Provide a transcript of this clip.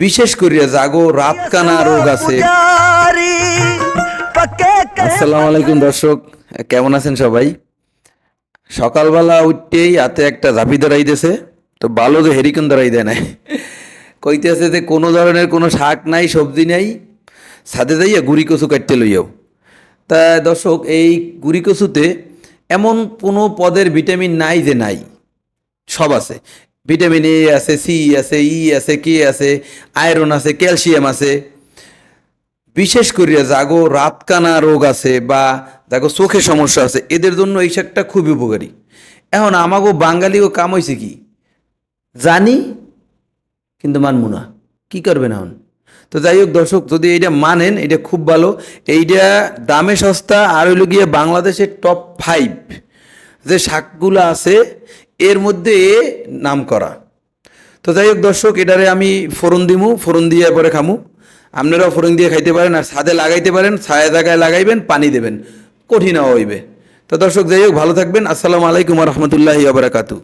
বিশেষ করিয়া জাগো রাত কানা রোগ আছে। আসসালামু আলাইকুম দর্শক কেমন আছেন সবাই? সকালবেলা উঠতেই হাতে একটা ঝাঁপি ধরাইতেছে তো ভালো যে হেরিকন ধরাই দেয় নাই। কইতেছে যে কোনো ধরনের কোনো শাক নাই সবজি নাই সাথে যাইয়া গুড়ি কচু কাটতে লইয়াও। তা দর্শক এই গুড়ি কচুতে এমন কোনো পদের ভিটামিন নাই যে নাই সব আছে। ভিটামিন এ আছে সি আছে ই আছে কে আছে আয়রন আছে ক্যালসিয়াম আছে। বিশেষ করিয়া জাগো, রাতকানা রোগ আছে বা জাগো চোখে সমস্যা আছে, এদের জন্য এই শাকটা খুবই উপকারী। এখন আমাগো বাঙালিও কাম হয়েছে কি? জানি, কিন্তু মানবো না। কি করবেন এখন? তো যাই হোক দর্শক, যদি এইটা মানেন এটা খুব ভালো। এইটা দামে সস্তা, আর হইল গিয়ে বাংলাদেশের টপ ফাইভ যে শাকগুলো আছে এর মধ্যে নাম করা তো যাই হোক দর্শক, এটারে আমি ফোড়ন দিমু, ফোড়ন দিয়ে পরে খামু। আপনারাও ফোড়ন দিয়ে খাইতে পারেন আর ছাদে লাগাইতে পারেন, ছায়া জায়গায় লাগাইবেন, পানি দেবেন। কঠিন হইবে। তো দর্শক, যাই হোক, ভালো থাকবেন। আসসালামু আলাইকুম রহমতুল্লাহি আবরাকাতু